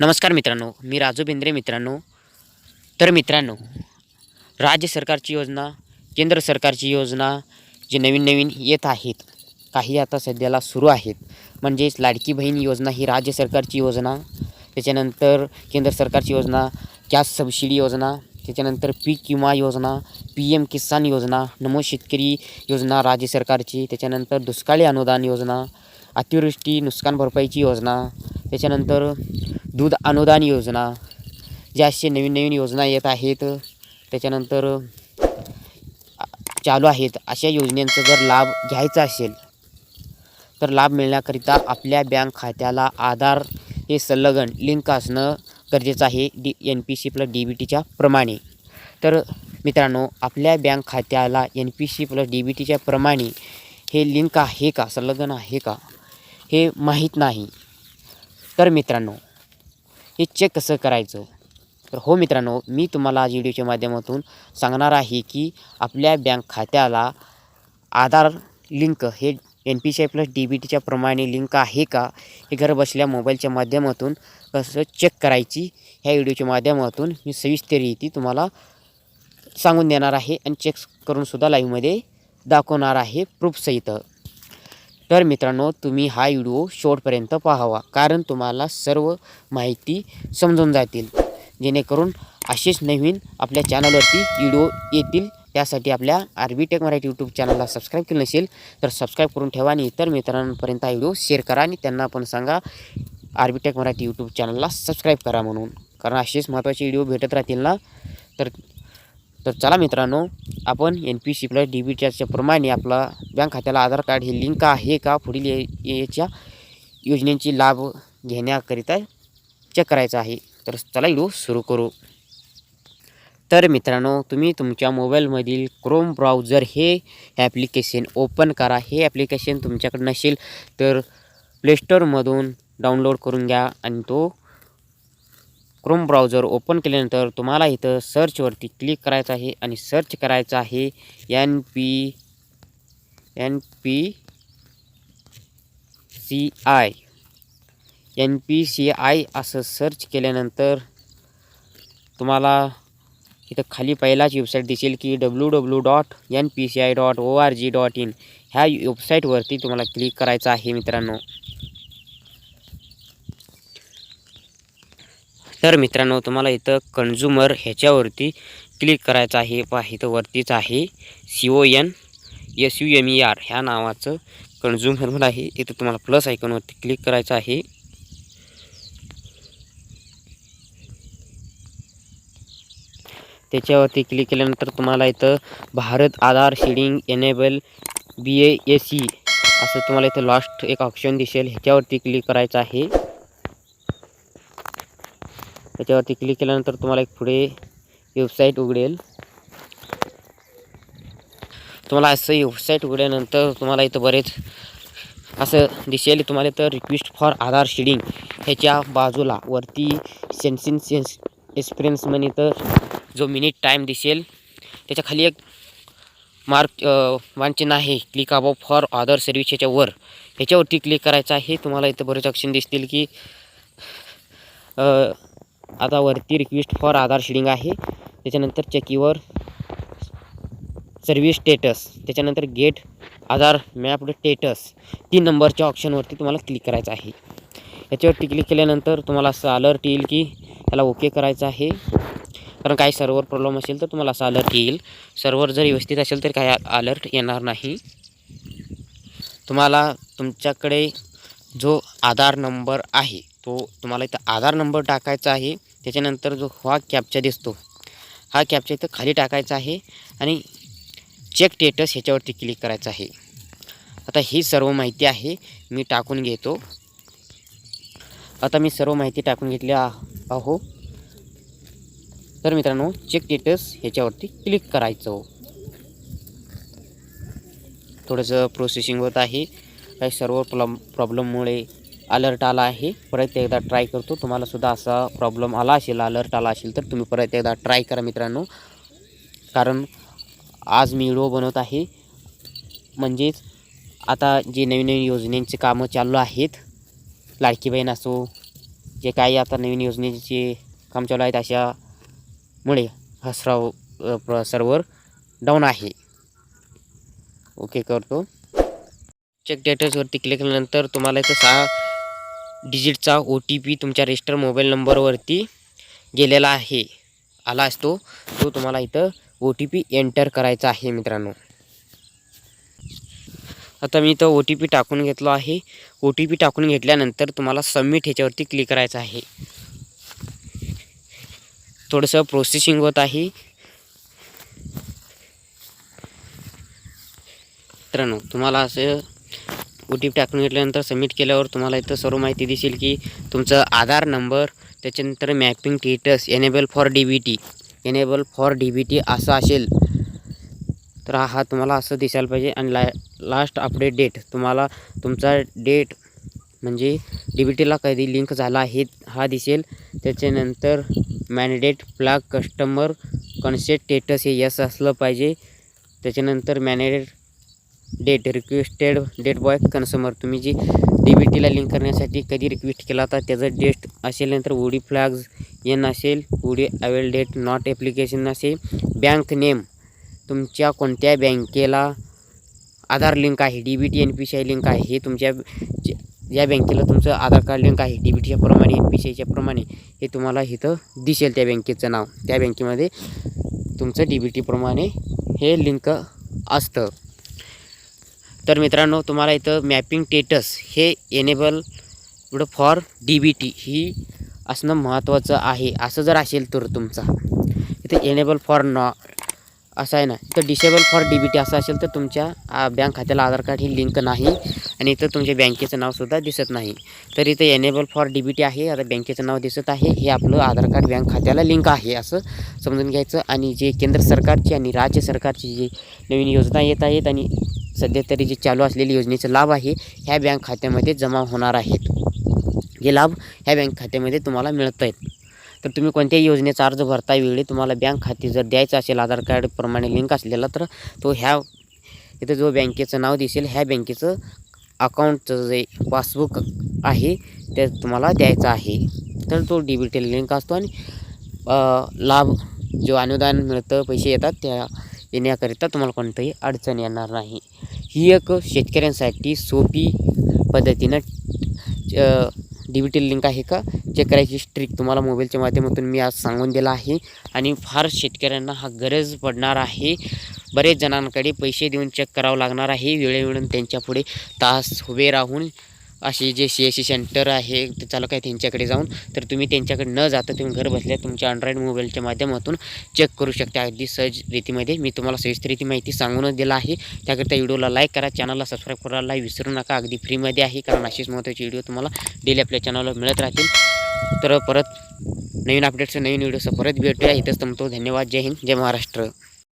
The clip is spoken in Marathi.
नमस्कार मित्रांनो मी राजू बेंद्रे मित्रांनो. तर मित्रांनो राज्य सरकारची योजना केंद्र सरकारची योजना जे नवीन नवीन येत आहेत काही आता सध्याला सुरू आहेत. म्हणजेच लाडकी बहीण योजना ही राज्य सरकारची योजना त्याच्यानंतर केंद्र सरकारची योजना गॅस सबसिडी योजना त्याच्यानंतर पीक विमा योजना पी एम किसान योजना नमो शेतकरी योजना राज्य सरकारची त्याच्यानंतर दुष्काळी अनुदान योजना अतिवृष्टी नुकसान भरपाईची योजना त्याच्यानंतर दूध अनुदान योजना ज्या असे नवीन नवीन योजना येत आहेत त्याच्यानंतर चालू आहेत. अशा योजनेचा जर लाभ घ्यायचा असेल तर लाभ मिळण्याकरिता आपल्या बँक खात्याला आधार हे संलग्न लिंक असणं गरजेचं आहे D N P C plus D B टीच्या प्रमाणे. तर मित्रांनो आपल्या बँक खात्याला N P C plus D B टीच्या प्रमाणे हे लिंक आहे का संलग्न आहे का हे माहीत नाही. तर मित्रांनो हे चेक कसं करायचं? तर हो मित्रांनो मी तुम्हाला आज व्हिडिओच्या माध्यमातून सांगणार आहे की आपल्या बँक खात्याला आधार लिंक हे N P C I plus D B टीच्या प्रमाणे लिंक आहे का? हे घर बसल्या मोबाईलच्या माध्यमातून कसं चेक करायची? ह्या व्हिडिओच्या माध्यमातून मी सविस्तररीती तुम्हाला सांगून देणार आहे आणि चेक करूनसुद्धा लाईव्हमध्ये दाखवणार आहे प्रूफसहित तर मित्रांनो तुम्ही हा व्हिडिओ शेवटपर्यंत पाहावा. कारण तुम्हाला सर्व माहिती समजून जातील. जेणेकरून असेच नवीन आपल्या चॅनलवरती व्हिडिओ येतील. त्यासाठी आपल्या R B Tech Marathi YouTube चॅनलला सबस्क्राईब केलं नसेल तर सबस्क्राईब करून ठेवा. आणि इतर मित्रांपर्यंत हा व्हिडिओ शेअर करा. आणि त्यांना पण सांगा R B Tech Marathi YouTube चॅनलला सबस्क्राईब करा म्हणून. कारण असेच महत्त्वाचे व्हिडिओ भेटत राहतील ना? तर तर चला मित्रांनो आपण N P C plus D B टीच्या प्रमाणे आपला बँक खात्याला आधार कार्ड हे लिंक आहे का? पुढील याच्या योजनेची लाभ घेण्याकरिता चेक करायचं आहे. तर चला व्हिडिओ सुरू करू. तर मित्रांनो तुम्ही तुमच्या मोबाईलमधील क्रोम ब्राउझर हे ॲप्लिकेशन ओपन करा. हे ॲप्लिकेशन तुमच्याकडे नसेल तर प्लेस्टोरमधून डाउनलोड करून घ्या आणि तो क्रोम ब्राउझर ओपन केल्यानंतर तुम्हाला इथं सर्चवरती क्लिक करायचं आहे आणि सर्च करायचं आहे N P N P C I N P C I असं सर्च केल्यानंतर तुम्हाला इथं खाली पहिलाच वेबसाईट दिसेल की W W dot N P C I dot O R G dot in ह्या वेबसाईटवरती तुम्हाला क्लिक करायचं आहे मित्रांनो. तर मित्रांनो तुम्हाला इथं कन्झ्युमर ह्याच्यावरती क्लिक करायचं आहे. पहा इथं वरतीच आहे. C O N S U M E R ह्या नावाचं कन्झ्युमर आहे. इथं तुम्हाला प्लस आयकॉनवरती क्लिक करायचं आहे. त्याच्यावरती क्लिक केल्यानंतर तुम्हाला इथं Bharat Aadhaar seeding enable B A S C असं तुम्हाला इथं लास्ट एक ऑप्शन दिसेल. ह्याच्यावरती क्लिक करायचं आहे. त्याच्यावरती क्लिक केल्यानंतर तुम्हाला एक पुढे वेबसाईट उघडेल. तुम्हाला असं वेबसाईट उघडल्यानंतर तुम्हाला इथं बरेच असं दिसेल. तुम्हाला इथं रिक्वेस्ट फॉर आधार शेडिंग ह्याच्या बाजूला वरती सेन्सिन सेन्स एक्सपिरियन्स म्हणे तर जो मिनिट टाईम दिसेल. त्याच्याखाली एक मार्क वांचन आहे. Click above for other service ह्याच्यावर ह्याच्यावरती क्लिक करायचं आहे. तुम्हाला इथं बरेच ऑप्शन दिसतील की आता वरती रिक्वेस्ट फॉर आधार शेडिंग आहे. त्याच्यानंतर चेकीवर सर्विस स्टेटस त्याच्यानंतर गेट आधार मॅप स्टेटस तीन नंबरच्या ऑप्शनवरती तुम्हाला क्लिक करायचं आहे. याच्यावरती क्लिक केल्यानंतर तुम्हाला असं अलर्ट येईल की त्याला ओके करायचं आहे. कारण काही सर्व्हर प्रॉब्लेम असेल तर तुम्हाला असं अलर्ट येईल. सर्व्हर जर व्यवस्थित असेल तर काही अलर्ट येणार नाही. तुम्हाला तुमच्याकडे जो आधार नंबर आहे तो तुम्हाला इथं आधार नंबर टाकायचा आहे. त्याच्यानंतर जो हा कॅपचा दिसतो हा कॅपचा इथं खाली टाकायचा आहे आणि चेक स्टेटस ह्याच्यावरती क्लिक करायचं आहे. आता ही सर्व माहिती आहे मी टाकून घेतो. आता मी सर्व माहिती टाकून घेतली आहो. तर मित्रांनो चेक स्टेटस ह्याच्यावरती क्लिक करायचं. थोडंसं प्रोसेसिंग होत आहे. काही सर्व प्रॉब्लम प्रॉब्लेममुळे अलर्ट आला आहे. परत एकदा ट्राय करतो. तुम्हाला सुद्धा असा प्रॉब्लेम आला असेल अलर्ट आला असेल तर तुम्ही परत एकदा ट्राय करा मित्रांनो. कारण आज मी व्हिडिओ बनवत आहे. म्हणजेच आता जे नवीन नवीन योजनेंचे कामं चालू आहेत लाडकी बहीण असो जे काही आता नवीन योजनेचे काम चालू आहेत अशामुळे हसराव सर्वर प्र- डाऊन आहे. ओके करतो. चेक डेटर्सवरती क्लिक केल्यानंतर तुम्हाला इथं सहा डिजिटचा ओ टी पी तुमच्या रजिस्टर मोबाईल नंबरवरती गेलेला आहे. आला असतो. तो तुम्हाला इथं ओ टी पी एंटर करायचा आहे मित्रांनो. आता मी इथं ओ टी पी टाकून घेतलो आहे. ओ टी पी टाकून घेतल्यानंतर तुम्हाला सबमिट ह्याच्यावरती क्लिक करायचं आहे. थोडंसं प्रोसेसिंग होत आहे. मित्रांनो तुम्हाला असं ओ टी पी टाकून घेतल्यानंतर सबमिट केल्यावर तुम्हाला इथं सर्व माहिती दिसेल की तुमचं आधार नंबर त्याच्यानंतर mapping status enable for D B T enable for D B T असं असेल. तर हा तुम्हाला असं दिसायला पाहिजे आणि ला लास्ट अपडेट डेट तुम्हाला तुमचा डेट म्हणजे डी बी टीला कधी लिंक झाला आहे हा दिसेल. त्याच्यानंतर mandate flag customer consent status हे यस असलं पाहिजे. त्याच्यानंतर mandate date requested date by consumer तुम्ही जी डी बी टीला लिंक करण्यासाठी कधी रिक्वेस्ट केला होता त्याचं डेट असेल नंतर उडी फ्लॅग्स एन असेल उडी अवेल डेट नॉट ॲप्लिकेशन असेल बँक नेम तुमच्या कोणत्या बँकेला आधार लिंक आहे? D B T N P C I link आहे. हे तुमच्या ज्या बँकेला तुमचं आधार कार्ड लिंक आहे. डी बी टीच्या प्रमाणे एन पी सी आयच्या प्रमाणे. हे तुम्हाला इथं दिसेल त्या बँकेचं नाव. त्या बँकेमध्ये तुमचं डी बी टीप्रमाणे हे लिंक असतं. तर मित्रांनो तुम्हाला इथं मॅपिंग स्टेटस हे enable for D B T ही असणं महत्त्वाचं आहे. असं जर असेल तर तुमचा. इथं एनेबल फॉर नॉ असं आहे ना. इथं disable for D B T असं असेल तर तुमच्या बँक खात्याला आधार कार्ड ही लिंक नाही आणि इथं तुमच्या बँकेचं नावसुद्धा दिसत नाही. तर इथं enable for D B T आहे आता बँकेचं नाव दिसत आहे. हे आपलं आधार कार्ड बँक खात्याला लिंक आहे असं समजून घ्यायचं. आणि जे केंद्र सरकारची आणि राज्य सरकारची जी नवीन योजना येत आहेत आणि सध्या तरी जी चालू असलेली योजनेचा लाभ आहे ह्या बँक खात्यामध्ये जमा होणार आहेत. हे लाभ ह्या बँक खात्यामध्ये तुम्हाला मिळत आहेत. तर तुम्ही कोणत्याही योजनेचा अर्ज भरता वेळी तुम्हाला बँक खाते जर द्यायचं असेल आधार कार्डप्रमाणे लिंक असलेला तर तो ह्या इथं जो बँकेचं नाव दिसेल ह्या बँकेचं अकाउंटचं जे पासबुक आहे ते तुम्हाला द्यायचं आहे. तर तो डी लिंक असतो आणि लाभ जो अनुदान मिळतं पैसे येतात त्या येण्याकरिता तुम्हाला कोणतंही अडचण येणार नाही. ही एक शेतकऱ्यांसाठी सोपी पद्धतीनं डिजिटल लिंक आहे का? चेक करायची स्ट्रिक तुम्हाला मोबाईलच्या माध्यमातून मी आज सांगून दिला आहे. आणि फार शेतकऱ्यांना हा गरज पडणार आहे. बरेच जणांकडे पैसे देऊन चेक करावं लागणार आहे. वेळेवेळून त्यांच्यापुढे तास उभे राहून अशी जे सी एस सी सेंटर आहे चालक आहे त्यांच्याकडे जाऊन तर तुम्ही त्यांच्याकडे न जाता तुम्ही घर बसल्या तुमच्या अँड्रॉईड मोबाईलच्या माध्यमातून चेक करू शकता. अगदी सहज रीतीमध्ये मी तुम्हाला सविस्तर रीती माहिती सांगूनच दिला आहे. त्याकरिता व्हिडिओला लाईक करा चॅनलला सबस्क्राईब करायला विसरू नका. अगदी फ्रीमध्ये आहे कारण अशीच महत्त्वाची व्हिडिओ तुम्हाला डेली आपल्या चॅनलवर मिळत राहतील. तर परत नवीन अपडेट्स नवीन व्हिडिओचं परत भेटूया. इथंच तुमचं धन्यवाद. जय हिंद. जय महाराष्ट्र.